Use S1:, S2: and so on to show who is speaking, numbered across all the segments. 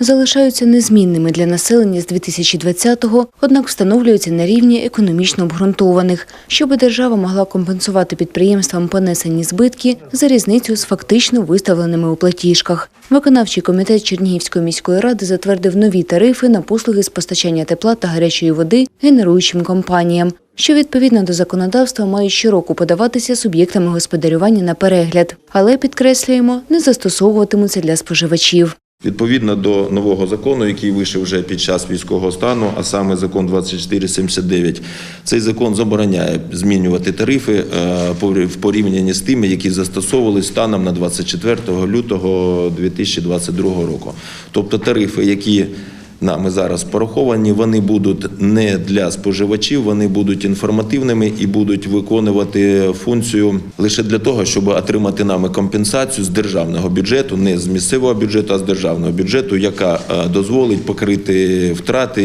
S1: залишаються незмінними для населення з 2020-го, однак встановлюються на рівні економічно обґрунтованих, щоб держава могла компенсувати підприємствам понесені збитки за різницю з фактично виставленими у платіжках. Виконавчий комітет Чернігівської міської ради затвердив нові тарифи на послуги з постачання тепла та гарячої води генеруючим компаніям, що відповідно до законодавства мають щороку подаватися суб'єктами господарювання на перегляд, але підкреслюємо, не застосовуватимуться для споживачів.
S2: Відповідно до нового закону, який вийшов вже під час військового стану, а саме закон 2479, цей закон забороняє змінювати тарифи е, в порівнянні з тими, які застосовувалися станом на 24 лютого 2022 року. Тобто тарифи, які нами зараз пораховані, вони будуть не для споживачів, вони будуть інформативними і будуть виконувати функцію лише для того, щоб отримати нами компенсацію з державного бюджету, не з місцевого бюджету, а з державного бюджету, яка е, дозволить покрити втрати,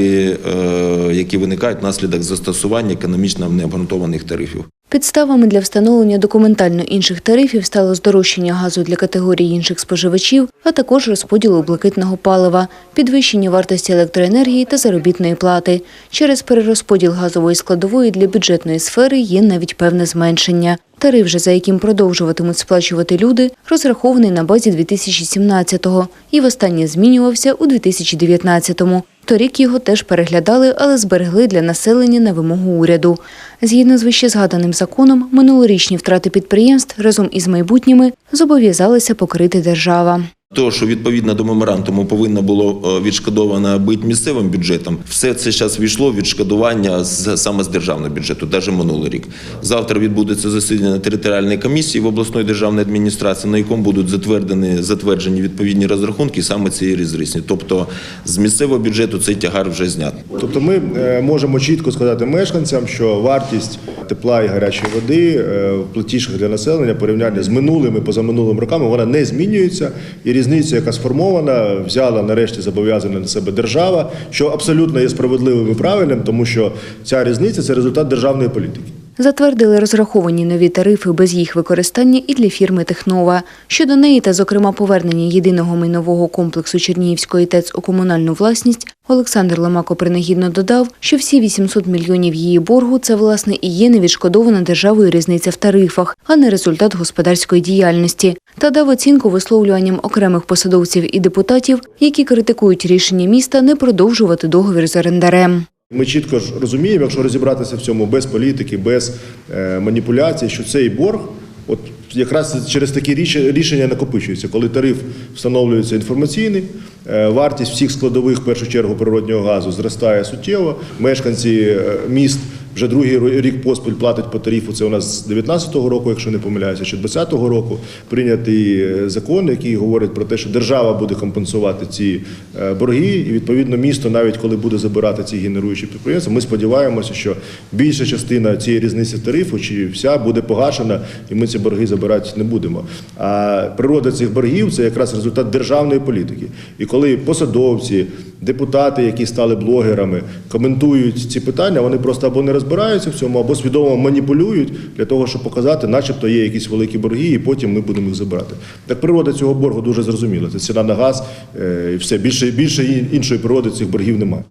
S2: е, які виникають внаслідок застосування економічно необґрунтованих тарифів.
S1: Підставами для встановлення документально інших тарифів стало здорожчання газу для категорії інших споживачів, а також розподілу блакитного палива, підвищення вартості електроенергії та заробітної плати. Через перерозподіл газової складової для бюджетної сфери є навіть певне зменшення. Тариф, же, за яким продовжуватимуть сплачувати люди, розрахований на базі 2017-го і востаннє змінювався у 2019-му. Торік його теж переглядали, але зберегли для населення на вимогу уряду. Згідно з вищезгаданим законом, минулорічні втрати підприємств разом із майбутніми зобов'язалася покрити держава.
S2: То, що відповідно до меморандуму повинно було е, відшкодовано бути місцевим бюджетом, все це зараз війшло в відшкодування з саме з державного бюджету, навіть минулий рік. Завтра відбудеться засідання територіальної комісії в обласної державної адміністрації, на якому будуть затверджені затверджені відповідні розрахунки саме цієї різниці. Тобто з місцевого бюджету цей тягар вже знят.
S3: Тобто ми е, можемо чітко сказати мешканцям, що вартість тепла і гарячої води е, в платіжках для населення порівняння з минулими позаминулими роками вона не змінюється. І різниця, яка сформована, взяла нарешті зобов'язання на себе держава, що абсолютно є справедливим і правильним, тому що ця різниця це результат державної політики.
S1: Затвердили розраховані нові тарифи без їх використання і для фірми Технова. Щодо неї та, зокрема, повернення єдиного майнового комплексу Чернігівської ТЕЦ у комунальну власність, Олександр Ломако принагідно додав, що всі 800 мільйонів її боргу це власне і є невідшкодована державою різниця в тарифах, а не результат господарської діяльності. Та дав оцінку висловлюванням окремих посадовців і депутатів, які критикують рішення міста не продовжувати договір з орендарем.
S3: Ми чітко ж розуміємо, якщо розібратися в цьому без політики, без е, маніпуляцій, що цей борг, от якраз через такі рішення накопичується, коли тариф встановлюється інформаційний, е, вартість всіх складових, в першу чергу природнього газу, зростає суттєво. Мешканці е, міст вже другий рік поспіль платять по тарифу. Це у нас з 19-го року, якщо не помиляюся, чи 20-го року прийнятий е, закон, який говорить про те, що держава буде компенсувати ці е, борги, і відповідно місто, навіть коли буде забирати ці генеруючі підприємства, ми сподіваємося, що більша частина цієї різниці тарифу чи вся буде погашена, і ми ці борги забирати не будемо. А природа цих боргів це якраз результат державної політики. І коли посадовці, депутати, які стали блогерами, коментують ці питання, вони просто або не розбираються в цьому, або свідомо маніпулюють для того, щоб показати, начебто є якісь великі борги, і потім ми будемо їх забирати. Так природа цього боргу дуже зрозуміла. Це ціна на газ е, і все. Більше більше іншої природи цих боргів немає.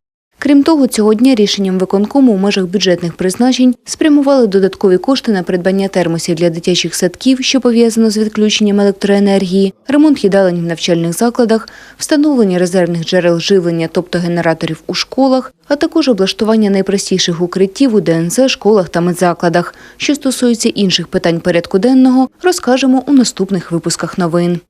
S1: Крім того, цього дня рішенням виконкому у межах бюджетних призначень спрямували додаткові кошти на придбання термосів для дитячих садків, що пов'язано з відключенням електроенергії, ремонт їдалень в навчальних закладах, встановлення резервних джерел живлення, тобто генераторів у школах, а також облаштування найпростіших укриттів у ДНЗ, школах та медзакладах. Що стосується інших питань порядку денного, розкажемо у наступних випусках новин.